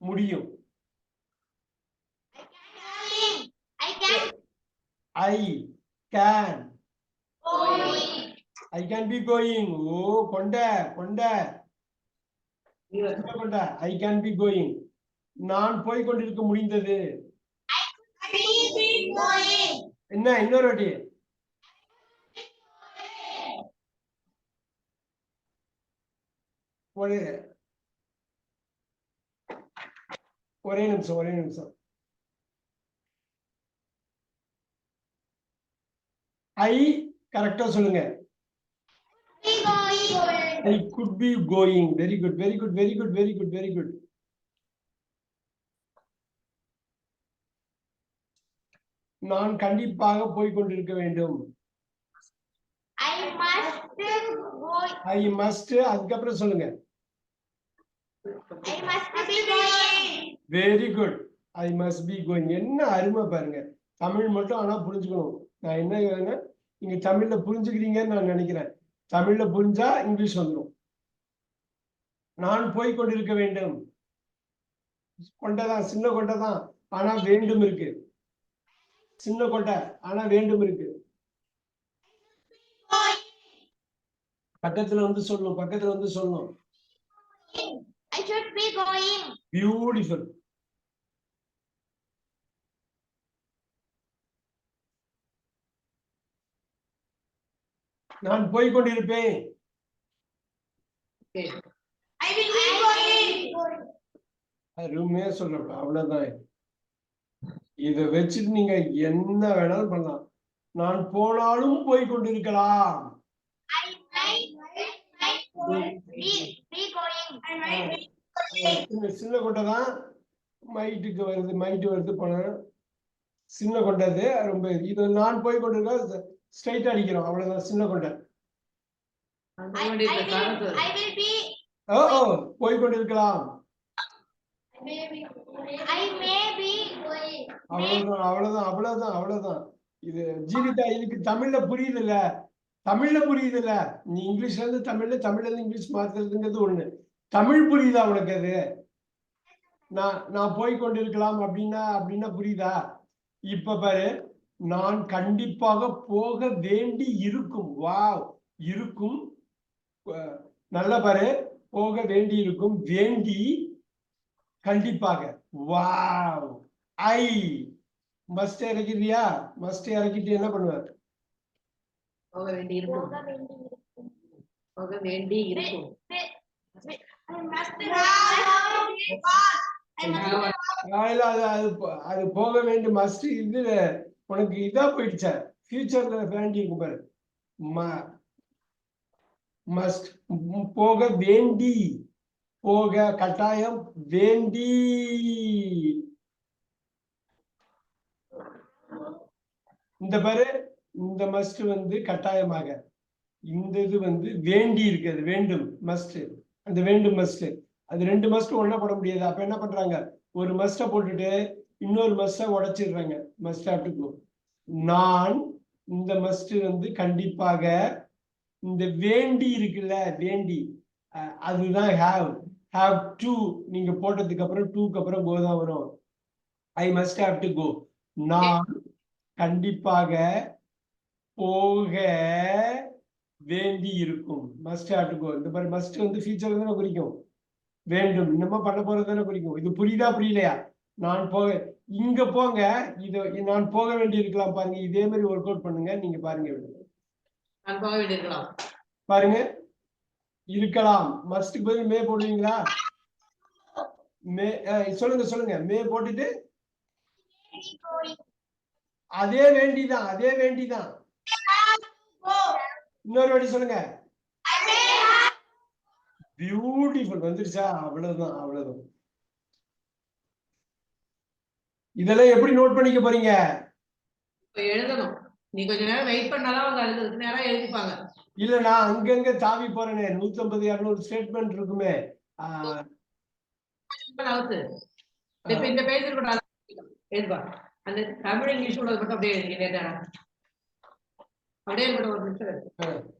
முடியும். I can. I can going. I can be going ஓ கொண்ட கொண்ட. கொண்ட? ஐ கேன் பி கோயிங் நான் போய் கொண்டிருக்க முடிந்தது. Be going. என்ன இன்னொரு வாட்டி. ஒரு ஒரே நிமிஷம் ஒரே நிமிஷம். ஐ கரெக்டா சொல்லுங்க. I could be going very good very good very good very good very good நான் கண்டிப்பாக போய் கொண்டிருக்க வேண்டும். ஐ மஸ்ட் அதுக்கப்புறம் சொல்லுங்க. I must be going. Very good I must be going என்ன அருமை பாருங்க. தமிழ் மட்டும் ஆனா புரிஞ்சுக்கணும். நான் என்ன கேக்குறேன்னா, நீங்க தமிழ்ல புரிஞ்சுக்கிறீங்கன்னு நான் நினைக்கிறேன். தமிழ்ல புரிஞ்சா இங்கிலீஷ் வந்துடும் நான் போய் கொண்டிருக்க வேண்டும். கொண்டதான் சின்ன கொண்டதான் ஆனா வேண்டும் இருக்கு. சின்ன கொண்டை ஆனா வேண்டும் இருக்கு. பக்கத்துல வந்து சொல்லணும் பக்கத்துல வந்து சொல்லணும். I should be going. Beautiful நான் போய் கொண்டிருப்பேன் I will be going. அருமையா சொல்லப்படும் அவ்வளவுதான் இத வச்சுட்டு நீங்க என்ன வேணாலும் பண்ணலாம் நான் போனாலும் போய் கொண்டிருக்கலாம் சின்ன கொண்டை தான் மைட்டுக்கு வருது மைட்டு வருது போன சின்ன கொண்டது ரொம்ப இது. நான் போய் கொண்டிருக்க ஸ்ட்ரைட் அடிக்கிறோம். அவ்வளவுதான் சின்ன கொண்டை போய் கொண்டிருக்கலாம். அவ்வளவுதான் அவ்வளவுதான் அவ்வளவுதான் அவ்வளவுதான். இது ஜீவிதா இதுக்கு தமிழ்ல புரியுது இல்ல தமிழ்ல புரியுது இல்ல நீ இங்கிலீஷ்ல இருந்து தமிழ்ல தமிழ்ல இருந்து இங்கிலீஷ் மாத்துறதுங்கிறது ஒண்ணு. தமிழ் புரியுதா உனக்கு அது? நான் நான் போய் கொண்டிருக்கலாம் அப்படின்னா அப்படின்னா புரியுதா? இப்ப பாரு நான் கண்டிப்பாக போக வேண்டி இருக்கும். வாவ் இருக்கும். நல்லா பாரு போக வேண்டி இருக்கும். வேண்டி கண்டிப்பாக. வாவ் ஐ மஸ்ட் இறக்கிறியா மஸ்ட் இறக்கிட்டு என்ன பண்ணுவ போக வேண்டி இருக்கும். போக வேண்டியிருக்கும். போக வேண்டி இருக்கும் I must be I must be இல்ல அது அது போக வேண்டிய மஸ்ட் இதுல உனக்கு இதா போயிடுச்சா? ஃபியூச்சர்ல வேண்டி இருக்கும் பாரு மஸ்ட் போக வேண்டி போக கட்டாயம் வேண்டி. இந்த பாரு இந்த மஸ்ட் வந்து கட்டாயமாக இந்த இது வந்து வேண்டி இருக்கிறது வேண்டும். மஸ்ட் அந்த வேண்டும் மஸ்ட் அது ரெண்டு மஸ்ட் ஒன்றா போட முடியாது. அப்ப என்ன பண்றாங்க? ஒரு மஸ்ட போட்டுட்டு இன்னொரு மஸ்ட உடைச்சிடுறாங்க. மஸ்ட் ஆப்டுக்கும் நான் இந்த மஸ்ட் வந்து கண்டிப்பாக இந்த வேண்டி இருக்குல்ல வேண்டி அதுதான் ஹாவ் ஹாவ் டூ நீங்க போட்டதுக்கு அப்புறம் டூக்கு அப்புறம் கோ தான் வரும். I must have to go நான் கண்டிப்பாக போக வேண்டி இருக்கும் மஸ்ட் ஹாவ் டு கோ இந்த மாதிரி மஸ்ட் வந்து ஃபியூச்சர் தானே குறிக்கும். வேண்டும். இன்னமா பண்ண போறது தானே குறிக்கும். இது புரியுதா புரியலையா? நான் போக இங்க போங்க. இது நான் போக வேண்டி இருக்கலாம் பாருங்க. இதே மாதிரி ஒர்க் அவுட் பண்ணுங்க. நீங்க பாருங்க நான் போக வேண்டியிருக்கலாம். பாருங்க. இருக்கலாம். மஸ்ட்டுக்கு பதில் மே போடுவீங்களா? மே சொல்லுங்க சொல்லுங்க. மே போட்டுட்டு. அதே வேண்டிதான். அதே வேண்டிதான். இன்னொரு வாட்டி சொல்லுங்க. பியூட்டிஃபுல் வந்துருச்சா? அவ்வளவுதான் அவ்வளவுதான். இதெல்லாம் எப்படி நோட் பண்ணிக்க போறீங்க? எழுதணும். நீ கொஞ்ச நேரம் வெயிட் பண்ணாதான் அவங்க அதுக்கு நேரம் எழுதிப்பாங்க. இல்ல நான் அங்கங்க தாவி போறேனே. நூத்தம்பது இருநூறு ஸ்டேட்மெண்ட் இருக்குமே. இந்த பேஜ் கூட எழுதுப்பா. அந்த தமிழ் இங்கிலீஷ் கூட மட்டும் அப்படியே எழுதி அடையல் அப்படியே ஒரு நிமிஷம்